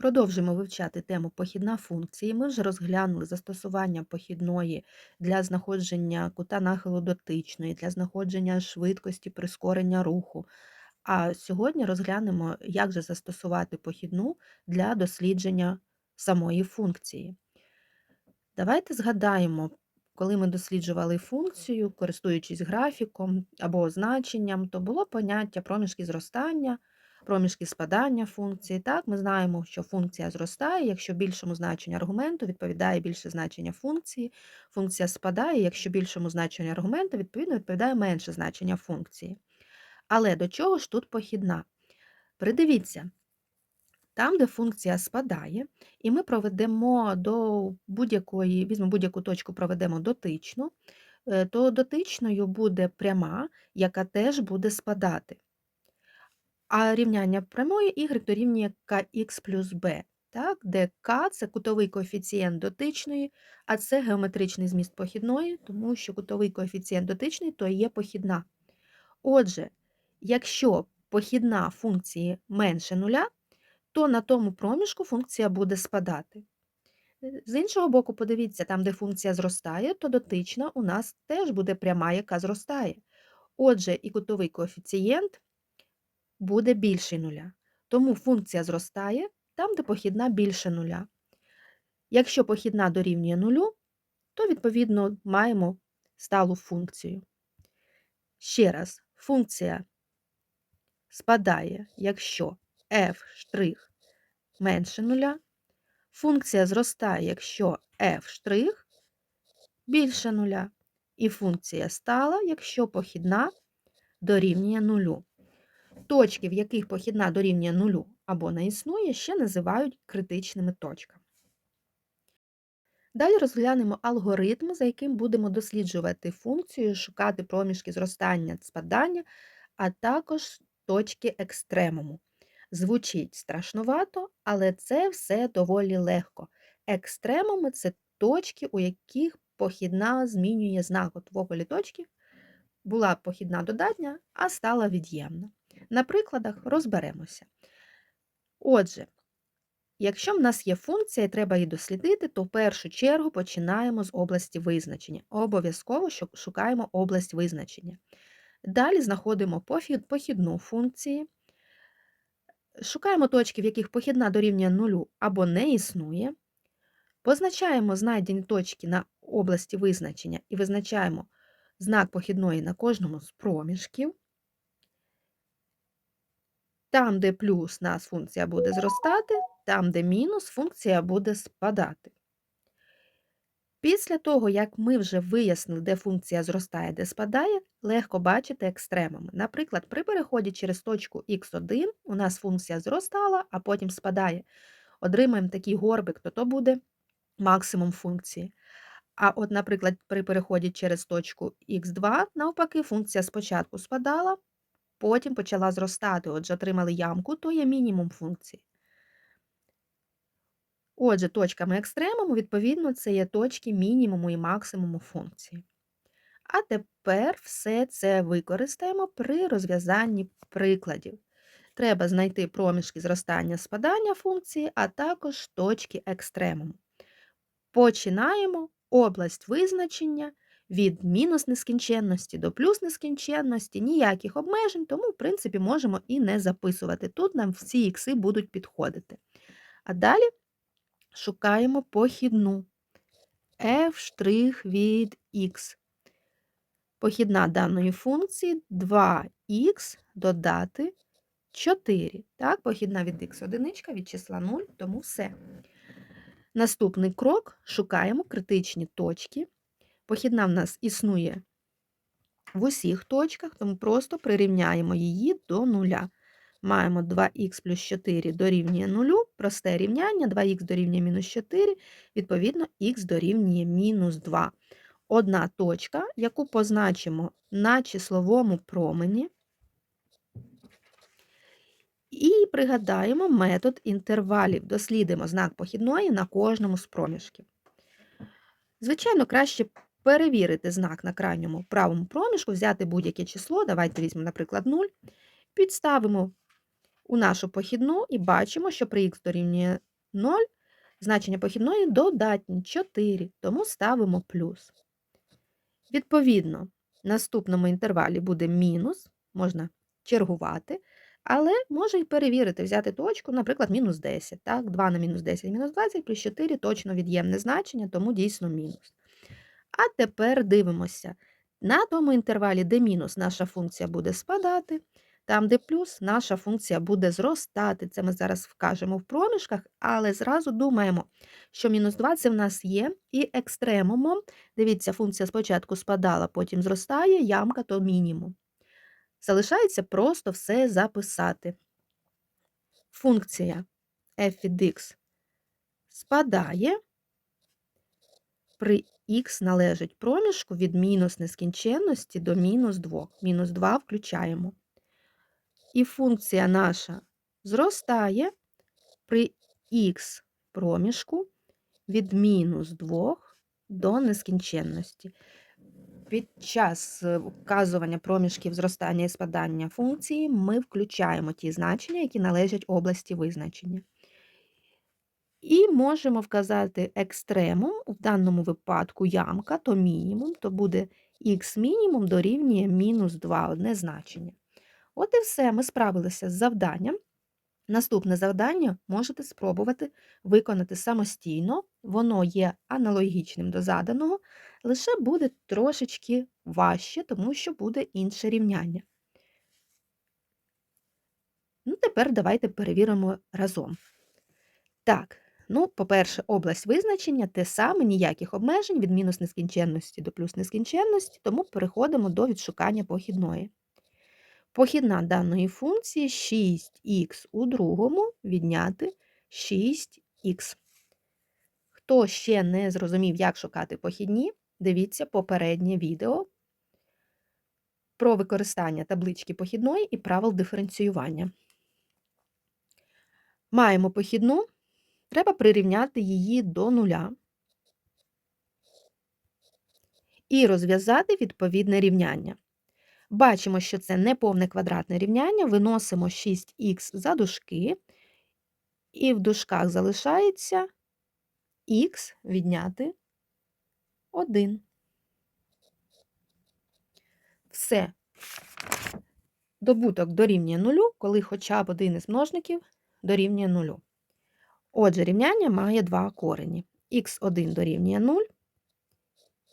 Продовжуємо вивчати тему похідна функції. Ми вже розглянули застосування похідної для знаходження кута нахилу дотичної, для знаходження швидкості прискорення руху. А сьогодні розглянемо, як же застосувати похідну для дослідження самої функції. Давайте згадаємо, коли ми досліджували функцію, користуючись графіком або значенням, то було поняття проміжки зростання, проміжки спадання функції. Так, ми знаємо, що функція зростає, якщо більшому значенню аргументу відповідає більше значення функції. Функція спадає, якщо більшому значенню аргументу відповідно відповідає менше значення функції. Але до чого ж тут похідна? Придивіться, там, де функція спадає, і ми проведемо до будь-якої, візьмемо будь-яку точку, проведемо дотичну, е, то дотичною буде пряма, яка теж буде спадати. А рівняння прямої y дорівнює kx плюс b, так, де k – це кутовий коефіцієнт дотичної, а це геометричний зміст похідної, тому що кутовий коефіцієнт дотичний то є похідна. Отже, якщо похідна функції менше нуля, то на тому проміжку функція буде спадати. З іншого боку, подивіться, там, де функція зростає, то дотична у нас теж буде пряма, яка зростає. Отже, і кутовий коефіцієнт буде більший нуля. Тому функція зростає там, де похідна більше нуля. Якщо похідна дорівнює нулю, то, відповідно, маємо сталу функцію. Ще раз, функція спадає, якщо f' менше нуля. Функція зростає, якщо f' більше нуля. І функція стала, якщо похідна дорівнює нулю. Точки, в яких похідна дорівнює нулю або не існує, ще називають критичними точками. Далі розглянемо алгоритм, за яким будемо досліджувати функцію, шукати проміжки зростання спадання, а також точки екстремуму. Звучить страшнувато, але це все доволі легко. Екстремуми це точки, у яких похідна змінює знак От в оголі точки. Була похідна додатня, а стала від'ємна. На прикладах розберемося. Отже, якщо в нас є функція і треба її дослідити, то в першу чергу починаємо з області визначення. Обов'язково шукаємо область визначення. Далі знаходимо похідну функції. Шукаємо точки, в яких похідна дорівнює нулю або не існує. Позначаємо знайдені точки на області визначення і визначаємо знак похідної на кожному з проміжків. Там, де плюс нас функція буде зростати, там, де мінус, функція буде спадати. Після того, як ми вже вияснили, де функція зростає, де спадає, легко бачити екстремами. Наприклад, при переході через точку х1 у нас функція зростала, а потім спадає. Отримаємо такий горбик, то то буде максимум функції. А от, наприклад, при переході через точку х2, навпаки, функція спочатку спадала, потім почала зростати. Отже, отримали ямку, то є мінімум функції. Отже, точками екстремуму, відповідно, це є точки мінімуму і максимуму функції. А тепер все це використаємо при розв'язанні прикладів. Треба знайти проміжки зростання спадання функції, а також точки екстремуму. Починаємо область визначення від мінус нескінченності до плюс нескінченності, ніяких обмежень, тому, в принципі, можемо і не записувати. Тут нам всі ікси будуть підходити. А далі шукаємо похідну f' від x. Похідна даної функції 2х додати 4. Так, Похідна від х одиничка від числа 0, тому все. Наступний крок шукаємо критичні точки. Похідна в нас існує в усіх точках, тому просто прирівняємо її до нуля. Маємо 2х плюс 4 дорівнює 0, просте рівняння, 2х дорівнює мінус 4, відповідно, х дорівнює мінус 2. Одна точка, яку позначимо на числовому промені. І пригадаємо метод інтервалів. Дослідимо знак похідної на кожному з проміжків. Звичайно, краще перевірити знак на крайньому правому проміжку, взяти будь-яке число, давайте візьмемо, наприклад, 0, підставимо у нашу похідну і бачимо, що при х дорівнює 0, значення похідної додатні 4, тому ставимо плюс. Відповідно, в наступному інтервалі буде мінус, можна чергувати, але може й перевірити, взяти точку, наприклад, мінус 10. Так? 2 на мінус 10 мінус 20 плюс 4 точно від'ємне значення, тому дійсно мінус. А тепер дивимося. На тому інтервалі, де мінус, наша функція буде спадати, там, де плюс, наша функція буде зростати. Це ми зараз вкажемо в проміжках, але зразу думаємо, що мінус 2 це в нас є, і екстремумом, дивіться, функція спочатку спадала, потім зростає, ямка то мінімум. Залишається просто все записати. Функція f від x спадає, при х належить проміжку від мінус нескінченності до мінус 2. Мінус 2 включаємо. І функція наша зростає при х проміжку від мінус 2 до нескінченності. Під час е, вказування проміжків зростання і спадання функції ми включаємо ті значення, які належать області визначення. І можемо вказати екстремум, в даному випадку ямка, то мінімум, то буде х мінімум дорівнює мінус 2 одне значення. От і все, ми справилися з завданням. Наступне завдання можете спробувати виконати самостійно, воно є аналогічним до заданого, лише буде трошечки важче, тому що буде інше рівняння. Ну, тепер давайте перевіримо разом. Так, ну, по-перше, область визначення те саме, ніяких обмежень від мінус нескінченності до плюс нескінченності, тому переходимо до відшукання похідної. Похідна даної функції 6х у другому відняти 6х. Хто ще не зрозумів, як шукати похідні, дивіться попереднє відео про використання таблички похідної і правил диференціювання. Маємо похідну, треба прирівняти її до нуля і розв'язати відповідне рівняння. Бачимо, що це неповне квадратне рівняння, виносимо 6х за дужки, і в дужках залишається х відняти 1. Все. Добуток дорівнює нулю, коли хоча б один із множників дорівнює нулю. Отже, рівняння має два корені. х1 дорівнює 0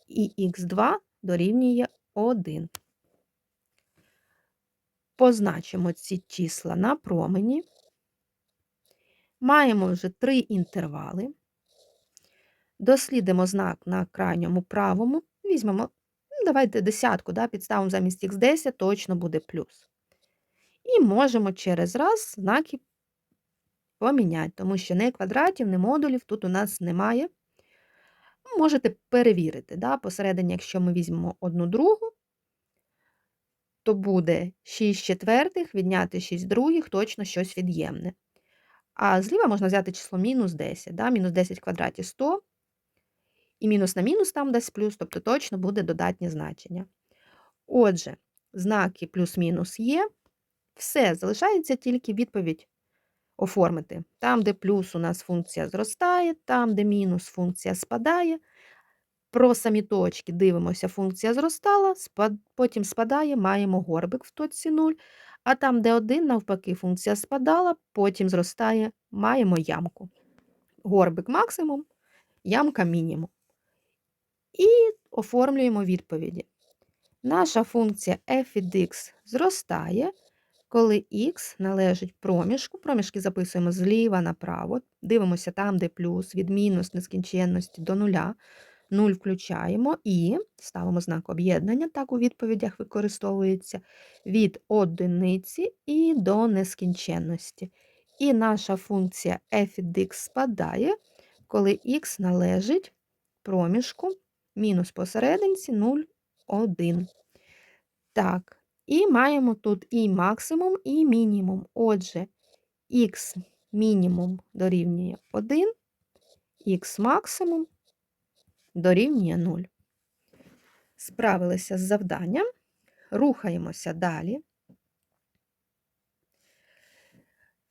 і х2 дорівнює 1. Позначимо ці числа на промені. Маємо вже три інтервали. Дослідимо знак на крайньому правому. Візьмемо, ну, давайте десятку, да, підставимо замість х10, точно буде плюс. І можемо через раз знаки поміняти, тому що не квадратів, не модулів тут у нас немає. Можете перевірити, да, посередині, якщо ми візьмемо одну другу, то буде 6 четвертих, відняти 6 других, точно щось від'ємне. А зліва можна взяти число мінус 10. Да? Мінус 10 в квадраті 100. І мінус на мінус там дасть плюс, тобто точно буде додатнє значення. Отже, знаки плюс-мінус є. Все, залишається тільки відповідь оформити. Там, де плюс у нас функція зростає, там, де мінус функція спадає. Про самі точки дивимося, функція зростала, потім спадає, маємо горбик в точці 0, а там, де 1, навпаки, функція спадала, потім зростає, маємо ямку. Горбик максимум, ямка мінімум. І оформлюємо відповіді. Наша функція f від x зростає, коли х належить проміжку. Проміжки записуємо зліва направо, дивимося там, де плюс від мінус нескінченності до нуля. 0 включаємо і ставимо знак об'єднання, так у відповідях використовується від одиниці і до нескінченності. І наша функція f від x спадає, коли х належить проміжку мінус посерединці 0, 1. Так, і маємо тут і максимум, і мінімум. Отже, х мінімум дорівнює 1, х максимум дорівнює 0. Справилися з завданням, рухаємося далі.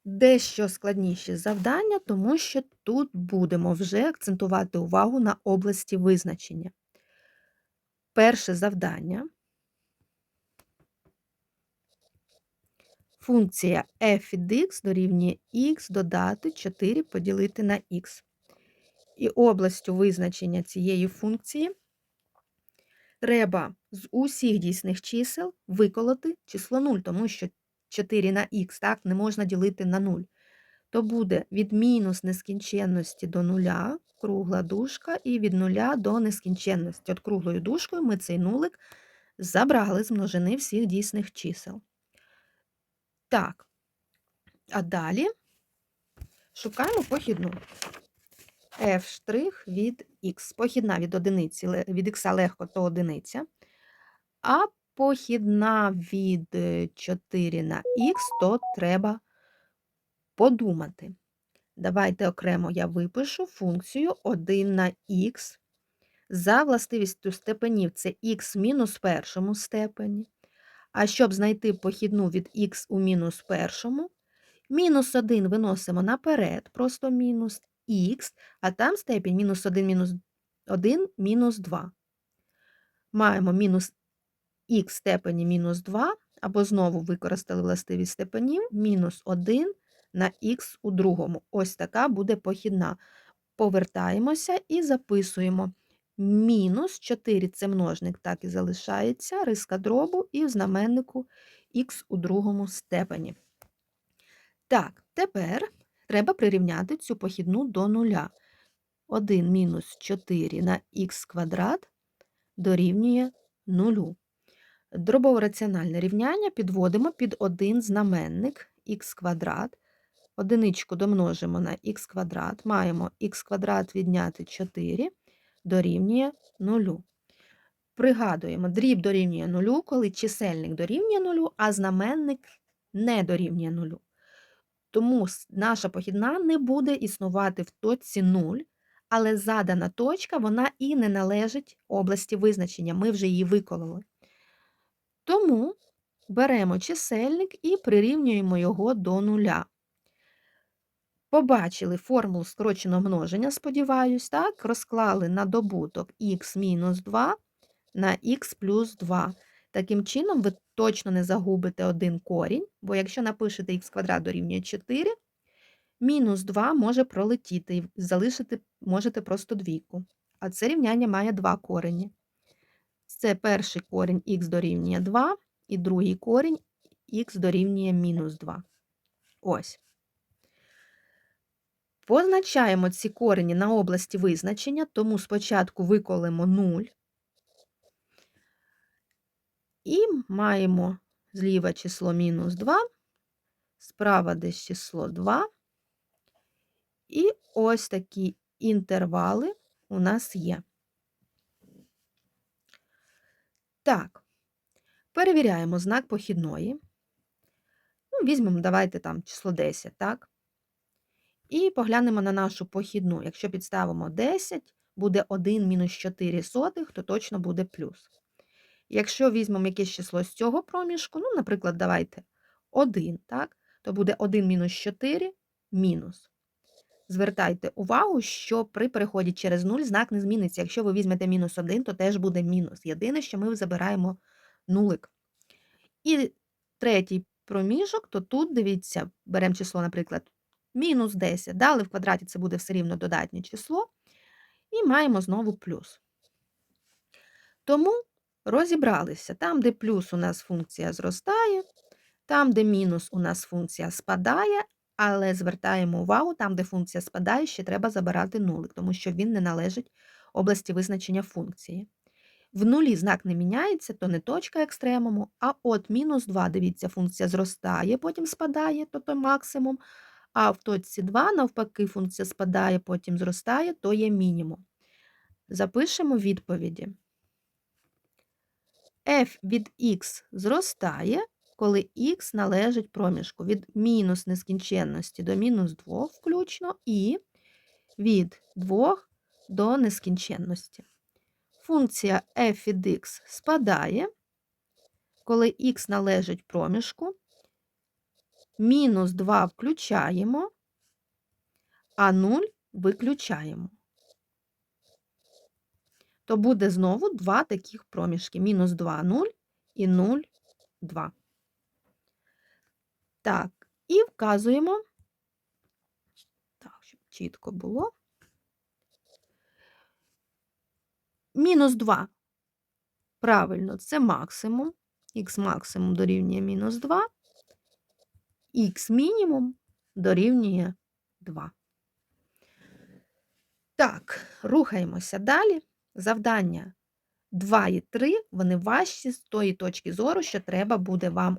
Дещо складніші завдання, тому що тут будемо вже акцентувати увагу на області визначення. Перше завдання. Функція f від x дорівнює x додати 4 поділити на x. І областю визначення цієї функції треба з усіх дійсних чисел виколоти число 0, тому що 4 на х так, не можна ділити на 0. То буде від мінус нескінченності до нуля кругла дужка, і від нуля до нескінченності. От круглою дужкою ми цей нулик забрали з множини всіх дійсних чисел. Так, а далі шукаємо похідну f' від x. Похідна від одиниці, від х легко то одиниця, а похідна від 4 на х, то треба подумати. Давайте окремо я випишу функцію 1 на х. За властивістю степенів це х мінус першому степені. А щоб знайти похідну від х у мінус першому, мінус 1 виносимо наперед, просто мінус х, а там степінь мінус 1 мінус 1 мінус 2. Маємо мінус х степені мінус 2, або знову використали властивість степенів, мінус 1 на х у другому. Ось така буде похідна. Повертаємося і записуємо. Мінус 4 це множник, так і залишається, риска дробу і в знаменнику х у другому степені. Так, тепер треба прирівняти цю похідну до нуля. 1 мінус 4 на х квадрат дорівнює 0. Дробово раціональне рівняння підводимо під один знаменник х квадрат. Одиничку домножимо на х квадрат, маємо х квадрат відняти 4 дорівнює 0. Пригадуємо, дріб дорівнює 0, коли чисельник дорівнює 0, а знаменник не дорівнює 0. Тому наша похідна не буде існувати в точці 0, але задана точка вона і не належить області визначення. Ми вже її викололи. Тому беремо чисельник і прирівнюємо його до нуля. Побачили формулу скороченого множення, сподіваюсь, так, розклали на добуток х мінус 2 на х плюс 2. Таким чином, ви точно не загубите один корінь, бо якщо напишете х квадрат дорівнює 4, мінус 2 може пролетіти і залишити можете просто двійку. А це рівняння має два корені. Це перший корінь х дорівнює 2, і другий корінь х дорівнює мінус 2. Ось. Позначаємо ці корені на області визначення, тому спочатку виколимо 0 і маємо зліва число мінус 2, справа десь число 2. І ось такі інтервали у нас є. Так, перевіряємо знак похідної. Ну, Візьмемо, давайте там число 10, так? І поглянемо на нашу похідну. Якщо підставимо 10, буде 1 мінус 4 сотих, то точно буде плюс. Якщо візьмемо якесь число з цього проміжку, ну, наприклад, давайте 1, так, то буде 1 мінус 4 мінус. Звертайте увагу, що при переході через 0 знак не зміниться. Якщо ви візьмете мінус 1, то теж буде мінус. Єдине, що ми забираємо нулик. І третій проміжок, то тут, дивіться, беремо число, наприклад, мінус 10. Далі в квадраті це буде все рівно додатнє число. І маємо знову плюс. Тому розібралися. Там, де плюс у нас функція зростає, там, де мінус у нас функція спадає, але звертаємо увагу, там, де функція спадає, ще треба забирати нулик, тому що він не належить області визначення функції. В нулі знак не міняється, то не точка екстремуму, а от мінус 2, дивіться, функція зростає, потім спадає, то той максимум. А в точці 2, навпаки, функція спадає, потім зростає, то є мінімум. Запишемо відповіді. f від x зростає, коли х належить проміжку від мінус нескінченності до мінус 2 включно, і від 2 до нескінченності. Функція f від x спадає, коли х належить проміжку Мінус 2 включаємо, а 0 виключаємо. То буде знову два таких проміжки. Мінус 2 – 0 і 0 – 2. Так, і вказуємо, так, щоб чітко було. Мінус 2. Правильно, це максимум. Х максимум дорівнює мінус 2. Х мінімум дорівнює 2. Так, рухаємося далі. Завдання 2 і 3, вони важчі з тої точки зору, що треба буде вам